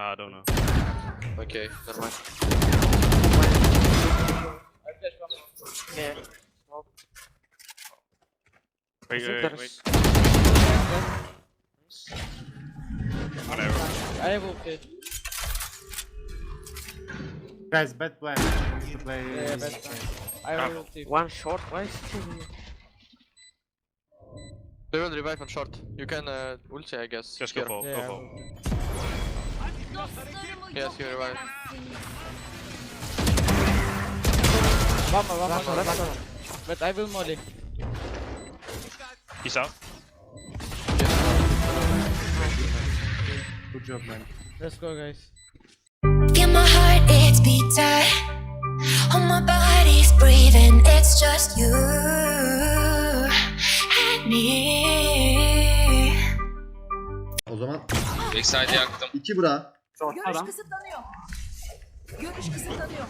I don't know. Okay, never mind. Yeah. Wait, Isn't wait, there wait. s- Whatever. I have okay. Guys, bad plan. We need to play. Yeah, bad plan. I have ulti. One short, why is he They will revive on short. You can uh, ulti, I guess. Just go here. for, Yeah, go for. Yes, you revive. One more, one more, one more. But I will molly. He's out. Good job, man. Let's go, guys. Feel my heart, it's beating. Oh, my body's breathing. It's just you and me. O zaman Backside'i yaktım. 2 Görüş kısıtlanıyor. Görüş kısıtlanıyor.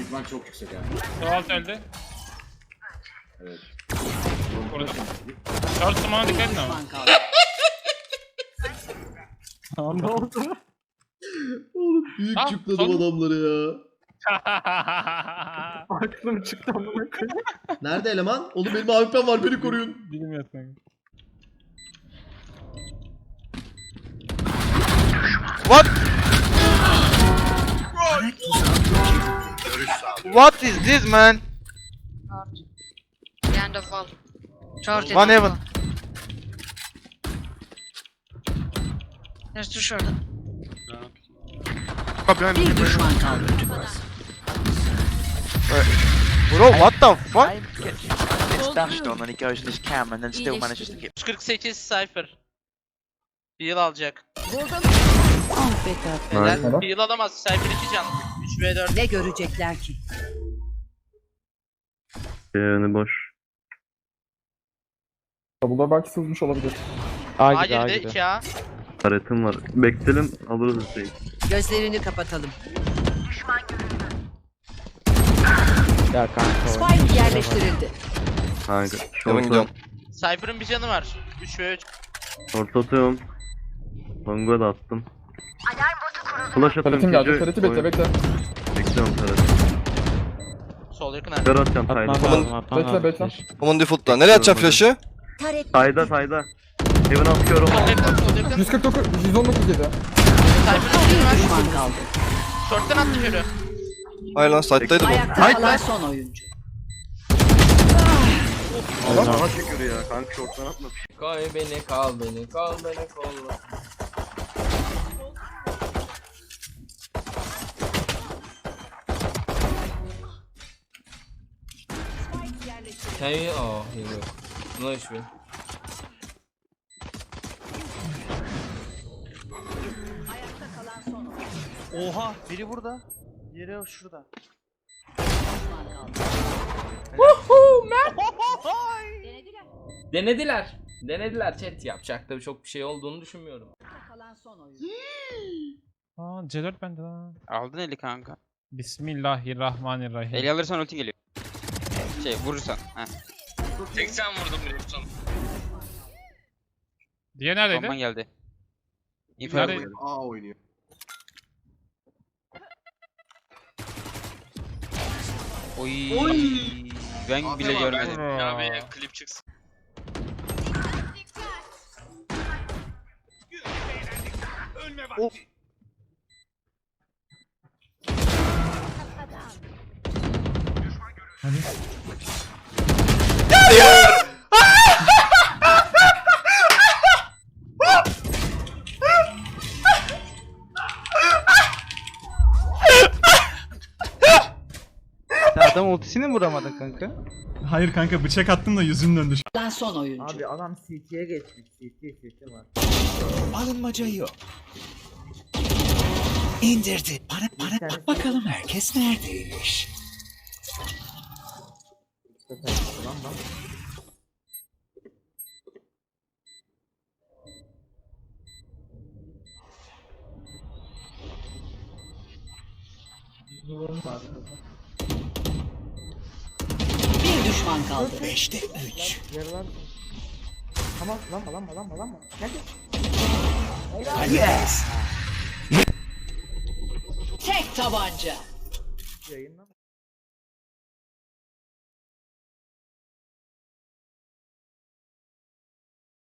ihtimal çok yüksek yani. Alt öldü. Evet. Korudum. Short smoke'a dikkat edin ama. ne oldu? Oğlum büyük Ah, çukladım son- adamları ya. Aklım çıktı amına koyayım. Nerede eleman? Oğlum benim AWP'm var beni koruyun. Bilmiyorum kanka. What is this man? Behind the wall. Short One heaven. There's two short. Bir düşman kaldı. Bro what the fuck? Gets dashed on and he goes in his cam and then still manages to get 148 Cypher. Heal alacak. Helal. Heal alamaz. Cypher 2 can. 3 v 4. Ne görecekler ki? Yani boş. Double'da belki sızmış olabilir. A girdi 2 A. Taretim var. Bekleyelim alırız şey. Gözlerini kapatalım. Ya kanka. Spike yerleştirildi. Kanka. Hemen gidiyorum. Cypher'ın bir canı var. 3 v 3. Short atıyorum. Longa da attım. Flash atıyorum. Taretim geldi. Tareti bekle bekle. Bekliyorum tareti. Sol yakın abi. atacağım sayda. Bekle bekle. Aman default'ta. Nereye atacağım flash'ı? Tarek Sayda sayda. Heaven at kör Sol yakın, sol yakın. 149, 119 yedi. Cypher'ın bir var. Düşman kaldı. Short'tan attı körü. Hayır lan side'daydı bu. Ayakta kalan son oyuncu. Allah daha çekiyor ya. Kanka short'tan atma. Kal beni, kal beni, kal beni, kolla. Can you? Oh, here we go. No issue. Oha biri burada. Yeri şurada. Denediler. Denediler chat yapacak da çok bir şey olduğunu düşünmüyorum. Kalan son oyuncu. Aa C4 bende lan. Aldın eli kanka. Bismillahirrahmanirrahim. Eli alırsan ulti geliyor. Şey vurursan. Heh. 80 vurdum vurursan. Diye neredeydi? Bomban geldi. İnfo Nerede? yapıyorum. A oynuyor. Oy. Ben bile görmedim. Aa. klip çıksın. Sen adam ultisini mi vuramadın kanka? Hayır kanka bıçak attım da yüzün döndü. Kalan son oyuncu. Abi adam CT'ye geçmiş. CT CT var. Alınmaca yok. İndirdi. Bana bana bak bakalım herkes neredeymiş. Bir düşman kaldı. Beşte üç. Yer var. Tamam lan lan lan lan lan. Gel gel. Yes. tabanca. Yayınla.